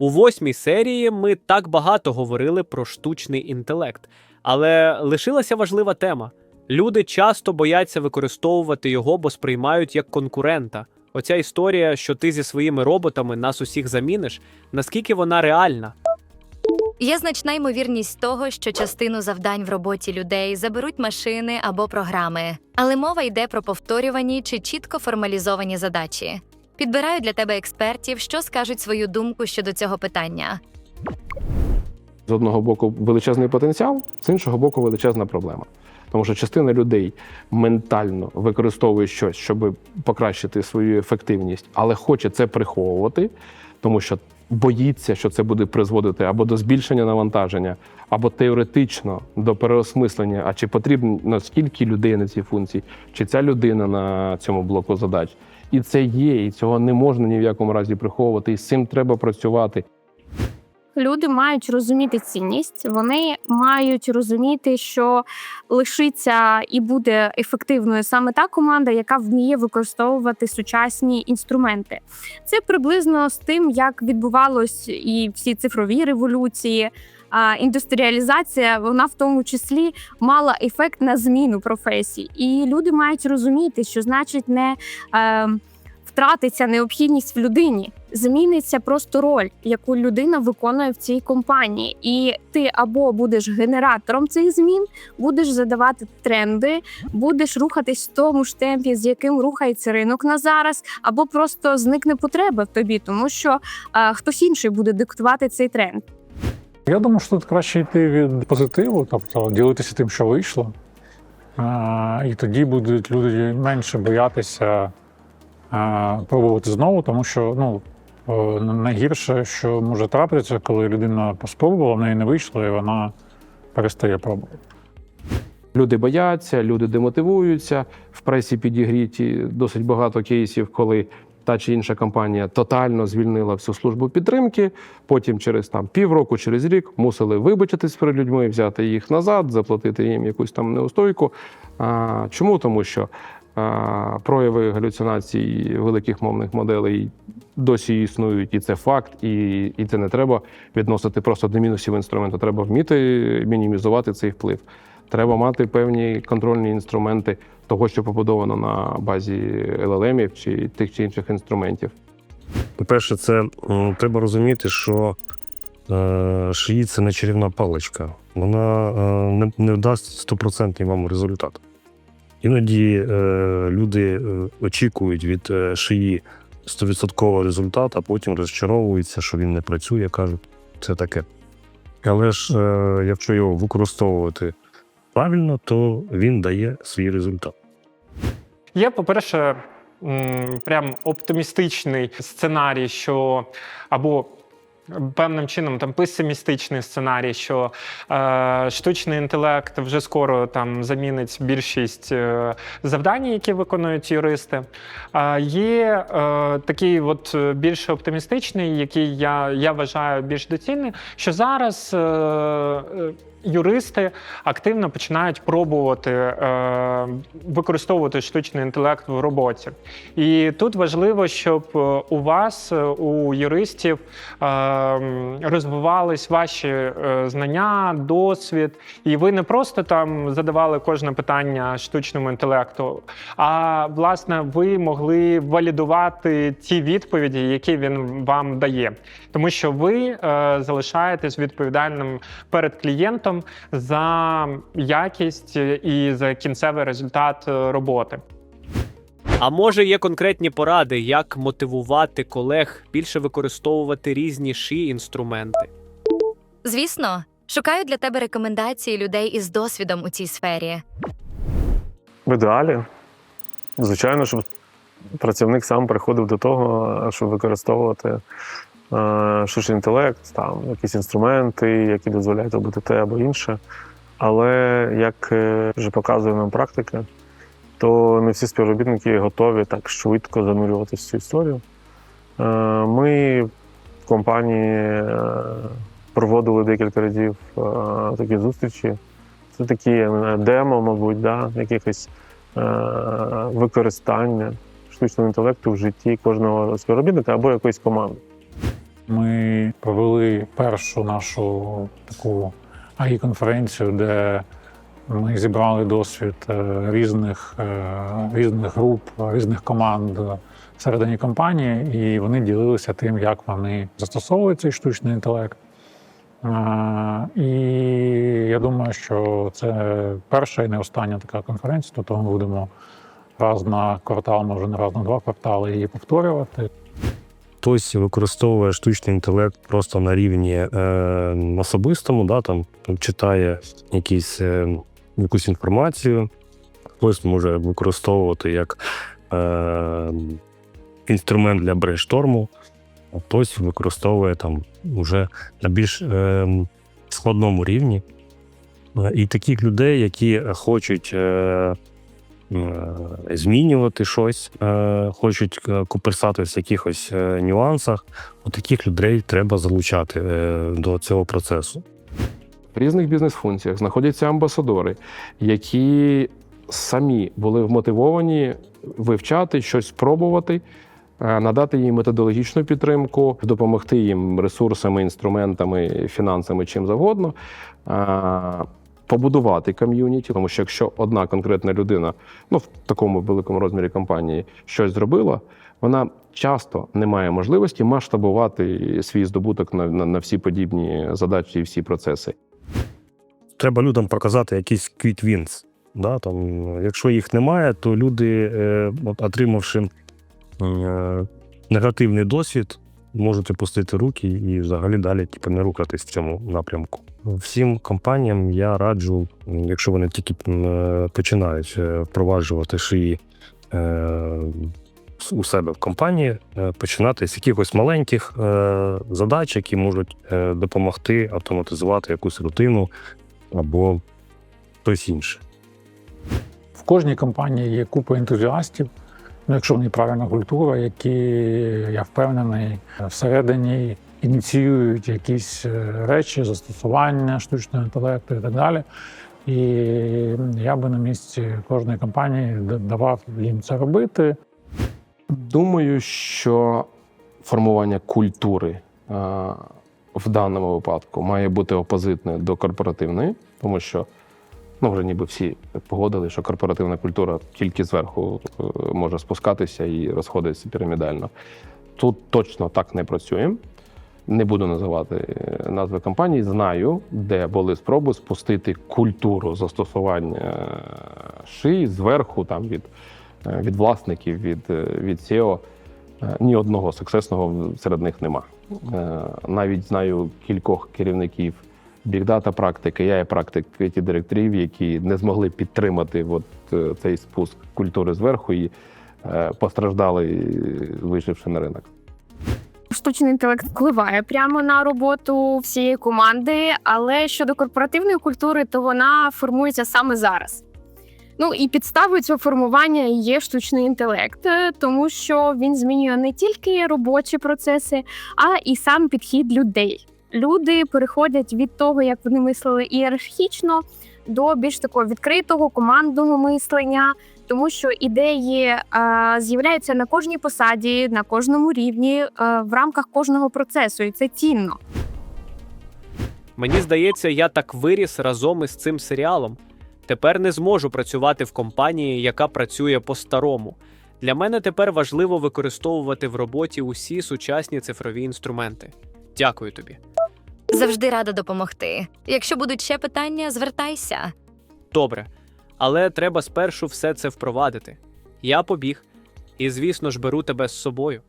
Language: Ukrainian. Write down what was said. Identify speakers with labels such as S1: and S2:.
S1: У восьмій серії ми так багато говорили про штучний інтелект, але лишилася важлива тема. Люди часто бояться використовувати його, бо сприймають як конкурента. Оця історія, що ти зі своїми роботами нас усіх заміниш, наскільки вона реальна?
S2: Є значна ймовірність того, що частину завдань в роботі людей заберуть машини або програми, але мова йде про повторювані чи чітко формалізовані задачі. Підбираю для тебе експертів, що скажуть свою думку щодо цього питання.
S3: З одного боку величезний потенціал, з іншого боку, величезна проблема. Тому що частина людей ментально використовує щось, щоб покращити свою ефективність, але хоче це приховувати, тому що боїться, що це буде призводити або до збільшення навантаження, або теоретично до переосмислення, а чи потрібно скільки людей на цій функції, чи ця людина на цьому блоку задач. І це є, і цього не можна ні в якому разі приховувати. І з цим треба працювати.
S4: Люди мають розуміти цінність, вони мають розуміти, що лишиться і буде ефективною саме та команда, яка вміє використовувати сучасні інструменти. Це приблизно з тим, як відбувалось і всі цифрові революції. А індустріалізація вона в тому числі мала ефект на зміну професій, і люди мають розуміти, що значить не е, втратиться необхідність в людині, зміниться просто роль, яку людина виконує в цій компанії. І ти або будеш генератором цих змін, будеш задавати тренди, будеш рухатись в тому ж темпі, з яким рухається ринок на зараз, або просто зникне потреба в тобі, тому що е, хтось інший буде диктувати цей тренд.
S5: Я думаю, що тут краще йти від позитиву, тобто ділитися тим, що вийшло. А, і тоді будуть люди менше боятися а, пробувати знову, тому що ну, найгірше, що може трапитися, коли людина спробувала, в неї не вийшло, і вона перестає пробувати.
S3: Люди бояться, люди демотивуються. В пресі підігріті досить багато кейсів, коли та чи інша компанія тотально звільнила всю службу підтримки. Потім через там півроку, через рік мусили вибачитись перед людьми, взяти їх назад, заплатити їм якусь там неустойку. А, чому? Тому що а, прояви галюцинацій великих мовних моделей досі існують, і це факт, і, і це не треба відносити просто до мінусів інструменту. Треба вміти мінімізувати цей вплив. Треба мати певні контрольні інструменти того, що побудовано на базі LLM чи тих чи інших інструментів.
S6: По-перше, це треба розуміти, що е, шиї це не чарівна паличка. Вона е, не, не дасть стопроцентний вам результат. Іноді е, люди очікують від шиї 100% результат, а потім розчаровуються, що він не працює, кажуть, це таке. Але ж, якщо його використовувати правильно, то він дає свій результат.
S7: Є, по-перше, прям оптимістичний сценарій, що або певним чином там песимістичний сценарій, що е, штучний інтелект вже скоро там замінить більшість е, завдань, які виконують юристи. А є е, такий, от е, більш оптимістичний, який я, я вважаю більш доцільний, що зараз. Е, е, Юристи активно починають пробувати е, використовувати штучний інтелект в роботі. І тут важливо, щоб е, у вас, е, у юристів, е, розвивались ваші е, знання, досвід, і ви не просто там задавали кожне питання штучному інтелекту, а власне ви могли валідувати ті відповіді, які він вам дає, тому що ви е, залишаєтесь відповідальним перед клієнтом за якість і за кінцевий результат е, роботи.
S1: А може є конкретні поради, як мотивувати колег більше використовувати різні ші інструменти?
S2: Звісно, шукаю для тебе рекомендації людей із досвідом у цій сфері.
S8: В ідеалі, звичайно, щоб працівник сам приходив до того, щоб використовувати е, штучний інтелект, там якісь інструменти, які дозволяють робити те або інше. Але як е, вже показує нам практика, то не всі співробітники готові так швидко занурюватися в цю історію. Е, Ми в компанії е, проводили декілька разів е, такі зустрічі. Це такі демо, мабуть, да, якихось використання штучного інтелекту в житті кожного співробітника або якоїсь команди.
S5: Ми провели першу нашу таку АІ-конференцію, де ми зібрали досвід е, різних, е, різних груп, різних команд всередині компанії, і вони ділилися тим, як вони застосовують цей штучний інтелект. Е, І я думаю, що це перша і не остання така конференція, тобто ми будемо раз на квартал, може не раз на два квартали її повторювати.
S6: Хтось використовує штучний інтелект просто на рівні е, особистому, да, там читає якісь, якусь інформацію, хтось може використовувати як е, інструмент для брейншторму, а хтось використовує там вже на більш е, складному рівні. Е, І таких людей, які хочуть е, е, змінювати щось, е, хочуть е, куперсатись в якихось нюансах, от таких людей треба залучати е, до цього процесу.
S3: В різних бізнес-функціях знаходяться амбасадори, які самі були вмотивовані вивчати, щось спробувати, е, надати їм методологічну підтримку, допомогти їм ресурсами, інструментами, фінансами, чим завгодно. е, Побудувати ком'юніті, тому що якщо одна конкретна людина, ну в такому великому розмірі компанії, щось зробила, вона часто не має можливості масштабувати свій здобуток на, на, на всі подібні задачі і всі процеси.
S6: Треба людям показати якийсь quick wins. Да, там, якщо їх немає, то люди, е, от, отримавши е, негативний досвід, можуть опустити руки і взагалі далі типу, не рухатись в цьому напрямку. Всім компаніям я раджу, якщо вони тільки е, починають е, впроваджувати шиї е, у себе в компанії, е, починати з якихось маленьких е, задач, які можуть допомогти автоматизувати якусь рутину або хтось інший.
S5: В кожній компанії є купа ентузіастів, ну, якщо в них правильна культура, які, я впевнений, всередині ініціюють якісь е, речі, застосування штучного інтелекту і так далі. І я би на місці кожної компанії давав їм це робити.
S3: Думаю, що формування культури е, в даному випадку має бути опозитне до корпоративної, тому що ну, вже ніби всі погодили, що корпоративна культура тільки зверху е, може спускатися і розходитися пірамідально. Тут точно так не працює. Не буду називати е, назви компаній. Знаю, де були спроби спустити культуру застосування е, шиї зверху, там від, від власників, від, від SEO. Е, Ні одного суксесного серед них нема. Е, Навіть знаю кількох керівників бігдата практики. Я є практик it директорів, які не змогли підтримати от е, цей спуск культури зверху і постраждали, вийшовши на ринок.
S4: Штучний інтелект впливає прямо на роботу всієї команди, але щодо корпоративної культури, то вона формується саме зараз. Ну і підставою цього формування є штучний інтелект, е, тому що він змінює не тільки робочі процеси, а і сам підхід людей. Люди переходять від того, як вони мислили ієрархічно, до більш такого відкритого командного мислення, тому що ідеї е, з'являються на кожній посаді, на кожному рівні, е, в рамках кожного процесу, і це цінно.
S1: Мені здається, я так виріс разом із цим серіалом. Тепер не зможу працювати в компанії, яка працює по-старому. Для мене тепер важливо використовувати в роботі усі сучасні цифрові інструменти. Дякую тобі.
S2: Завжди рада допомогти. Якщо будуть ще питання, звертайся.
S1: Добре, але треба спершу все це впровадити. Я побіг, і, звісно ж, беру тебе з собою.